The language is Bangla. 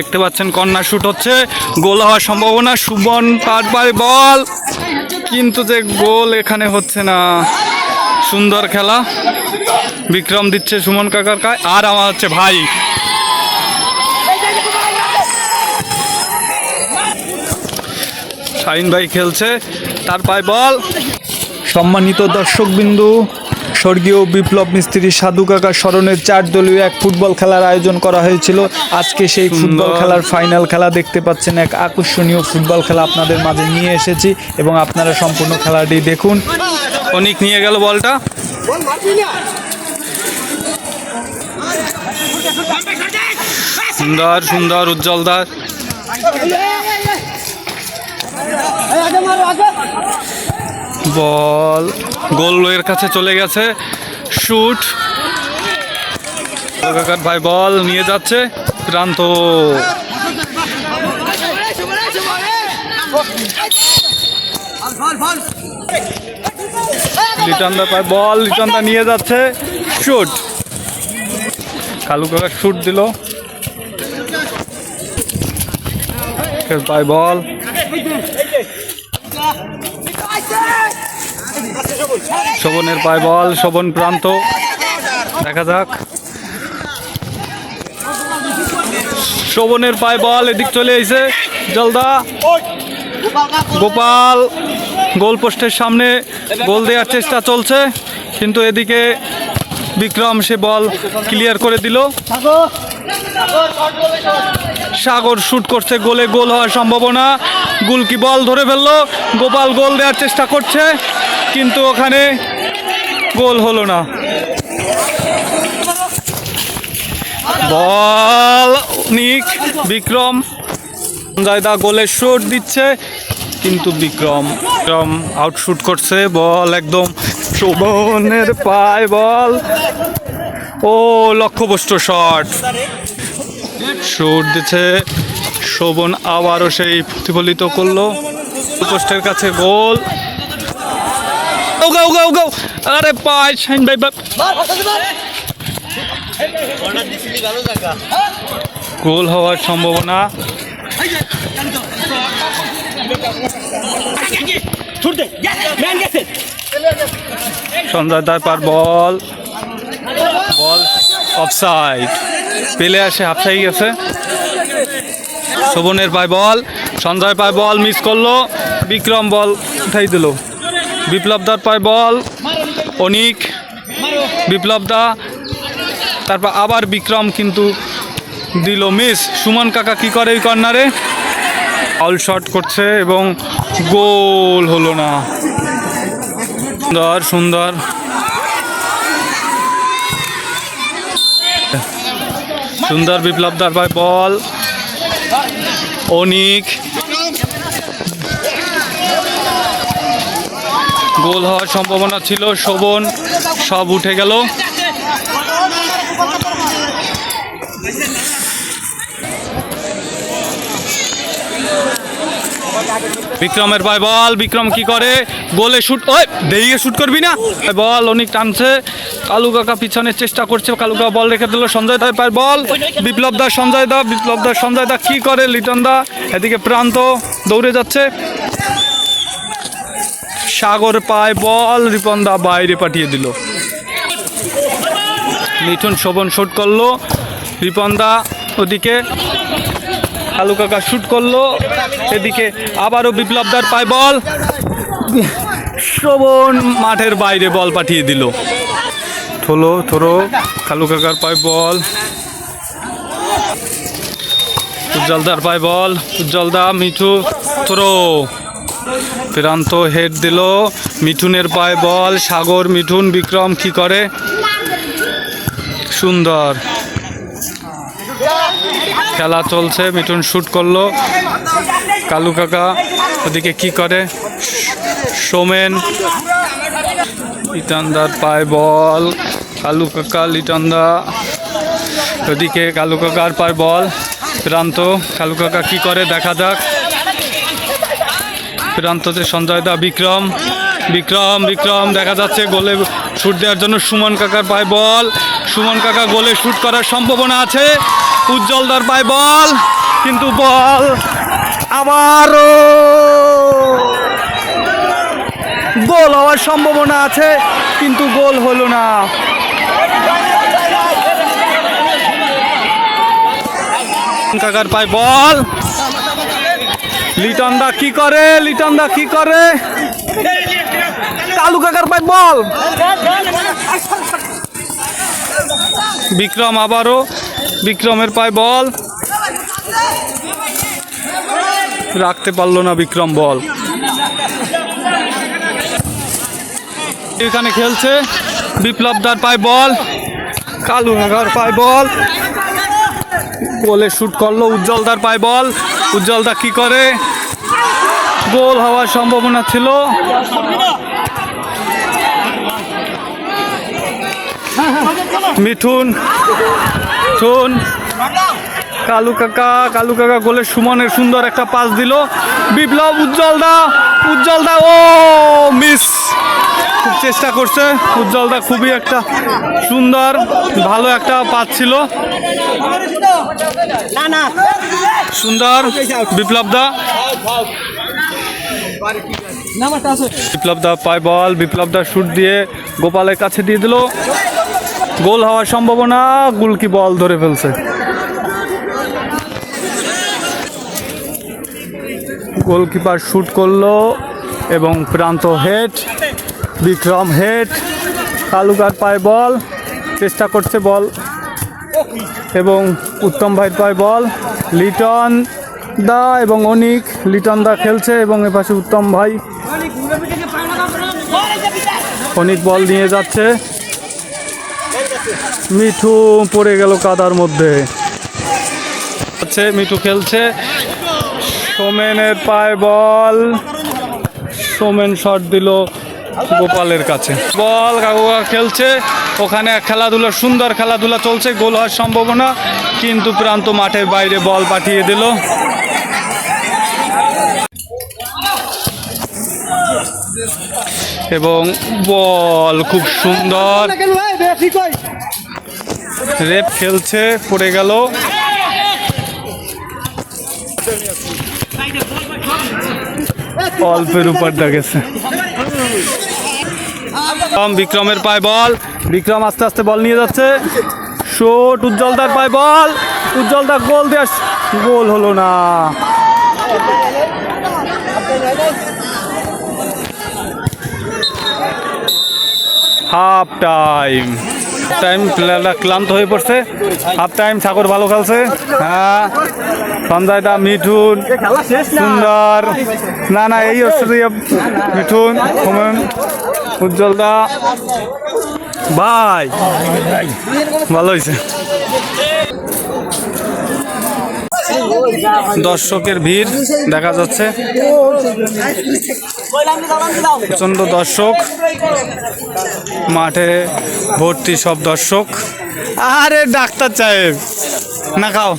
দেখতে পাচ্ছেন, কন্যা শুট হচ্ছে। গোল হওয়ার সম্ভাবনা সুমন পাট পায় বল কিন্তু যে গোল এখানে হচ্ছে না। সুন্দর খেলা। বিক্রম দিচ্ছে সুমন কাকার কায় আর আমার হচ্ছে ভাই। শাহিন ভাই খেলছে, তার পায় বল সম্মানিত দর্শকবিন্দু স্বর্গীয় বিপ্লব মিস্ত্রি সাধু কাকার স্মরণের চার দলীয় এক ফুটবল খেলার আয়োজন করা হয়েছিল। আজকে সেই ফুটবল। খেলার ফাইনাল খেলা দেখতে পাচ্ছেন এক আকর্ষণীয় ফুটবল খেলা আপনাদের মাঝে নিয়ে এসেছি এবং আপনারা সম্পূর্ণ খেলাটি দেখুন। অনেক নিয়ে গেল বলটা। সুন্দর সুন্দর উজ্জ্বলদার। বল। গোল এর কাছে চলে গেছে। শুট। ভাই বল নিয়ে যাচ্ছে। প্রান্ত বল লিটনদা নিয়ে যাচ্ছে। শুট। কালু কাকা শুট দিল। পায় বল। শোভনের পায় বল, শোভন প্রান্ত দেখা যাক। শোভনের পায় বল, এদিক চলে এসে জলদা। গোপাল গোল পোস্টের সামনে গোল দেওয়ার চেষ্টা চলছে, কিন্তু এদিকে বিক্রম সে বল ক্লিয়ার করে দিল। সাগর শুট করছে, গোলে গোল হওয়ার সম্ভাবনা। গুলকি বল ধরে ফেলল। গোপাল গোল দেওয়ার চেষ্টা করছে। কিন্তু ওখানে গোল হলো না। বল, নিক, বিক্রম। জয়দা গোলের শুট দিচ্ছে, কিন্তু বিক্রম বিক্রম আউটশুট করছে, বল একদম। শোভনের পায় বল। ও লক্ষ্যবস্ত শট শুট দিচ্ছে, শোভন আবারও সেই প্রতিফলিত করল। পোস্টের কাছে গোল। উগা উগা উগা আরে পায় শাইন ভাই। গোল হওয়ার সম্ভাবনা। সঞ্জয় তারপর বল। বল অফসাইড পেলে আসে হাফসাই গেছে। শোভনের পায় বল। সঞ্জয় পায় বল মিস করল। বিক্রম বল উঠাই দিল। বিপ্লবদার পায় বল, অনিক বিপ্লবদা তারপর আবার বিক্রম কিন্তু দিল মিস সুমন কাকা কি করে এই কর্নারে অল শট করছে এবং গোল হলো না। সুন্দর সুন্দর। সুন্দর বিপ্লব দারবাই বল। অনিক গোল হওয়ার সম্ভাবনা ছিল, শোভন সব উঠে গেল। বিক্রমের পায় বল, বিক্রম কি করে? গোলে শুট, ওই, দেরিয়ে শুট করবি না? বল, অনেক টানছে। কালু কাকা পিছনের চেষ্টা করছে কালু কাকা বল রেখে দিল, সঞ্জয় দা পায় বল। বিপ্লব দা, সঞ্জয় দা, বিপ্লব দা, সঞ্জয় দা কি করে লিটন দা? এদিকে প্রান্ত দৌড়ে যাচ্ছে। সাগর পায় বল রিপন দা বাইরে পাঠিয়ে দিল। মিঠুন শোভন শুট করল রিপন দা ওদিকে কালু কাকা শুট করল, এদিকে আবারও বিপ্লবদার পায় বল। শ্রবণ মাঠের বাইরে বল পাঠিয়ে দিল। থলো থরো কালু কাকার পায় বল। উজ্জ্বলদার পায় বল, উজ্জ্বলদা, মিঠু, থ্রো। প্রান্ত হেড দিল, মিঠুনের পায়ে বল, সাগর, মিঠুন, বিক্রম কি করে? সুন্দর। খেলা চলছে, মিঠুন শুট করল। কালু কাকা ওদিকে কি করে? সোমেন। লিটনদার পায় বল, কালু কাকা, লিটনদা। ওদিকে কালু কাকার পায় বল প্রান্ত কালু কাকা কি করে? দেখা যাক। প্রান্ততে সঞ্জয় দা, বিক্রম। বিক্রম বিক্রম, দেখা যাচ্ছে গোলে শুট দেওয়ার জন্য সুমন কাকার পায় বল। সুমন কাকা গোলে শুট করার সম্ভাবনা আছে। উজ্জ্বল উজ্জ্বলদার পায় বল, কিন্তু বল আবারও গোল হওয়ার সম্ভাবনা আছে, কিন্তু গোল হলো না। কাকার পায় বল লিটন দা কি করে? লিটন দা কি করে? কালু কাকার পাই বল। বিক্রম আবারও, বিক্রমের পায় বল। রাখতে পারল না বিক্রম বল। এখানে খেলছে বিপ্লবদার পায় বল, কালু কাকার পায় বল। বলে শুট করল উজ্জ্বলদার পায় বল। উজ্জ্বলদা কি করে? গোল হওয়ার সম্ভাবনা ছিল। মিঠুন শুন কালু কাকা কালু কাকা গোলে সুমনের সুন্দর একটা পাস দিল। বিপ্লব উজ্জ্বল দা উজ্জ্বল দা ও মিস খুব চেষ্টা করছে। উজ্জ্বলদা খুবই একটা সুন্দর, ভালো একটা পাস ছিল। সুন্দর বিপ্লব দা বিপ্লব দা পায় বল বিপ্লব দা শুট দিয়ে গোপালের কাছে দিয়ে দিল। গোল হওয়ার সম্ভাবনা, গুলকি বল ধরে ফেলছে। গোলকিপার শুট করল এবং প্রান্ত হেড। বিক্রম হেড কালুকার পায় বল, চেষ্টা করছে বল, এবং উত্তম ভাইয়ের পায় বল, লিটন দা এবং অনিক, লিটন দা খেলছে এবং এপাশে উত্তম ভাই, অনিক বল নিয়ে যাচ্ছে। মিঠু পড়ে গেল কাদার মধ্যে। মিঠু খেলছে। সোমেনের পায় বল, সোমেন শট দিল গোপালের কাছে। বল কাকুয়া খেলছে। ওখানে খেলাধুলা, সুন্দর খেলাধুলা চলছে, গোল হওয়ার সম্ভাবনা। কিন্তু প্রান্ত মাঠের বাইরে বল পাঠিয়ে দিল। এবং বল খুব সুন্দর। রেপ খেলছে, পড়ে গেল। অল্পের উপর বিক্রম বিক্রমের পায় বল। বিক্রম আস্তে আস্তে বল নিয়ে যাচ্ছে। শোট, উজ্জ্বলদার পায় বল। উজ্জ্বলদার গোল দিয়ে গোল হলো না। Half time. টাইম প্লেয়াররা ক্লান্ত হয়ে পড়ছে। হাফ টাইম ঠাকুর ভালো খেলছে। হ্যাঁ। সঞ্জয় দা মিঠুন সুন্দর। না না এই হচ্ছে মিঠুন হোমেন উজ্জ্বল দা ভাই ভালো হয়েছে দর্শকের ভিড় দেখা যাচ্ছে। প্রচণ্ড দর্শক। মাঠে ভর্তি সব দর্শক। আরে ডাক্তার সাহেব, না খাও।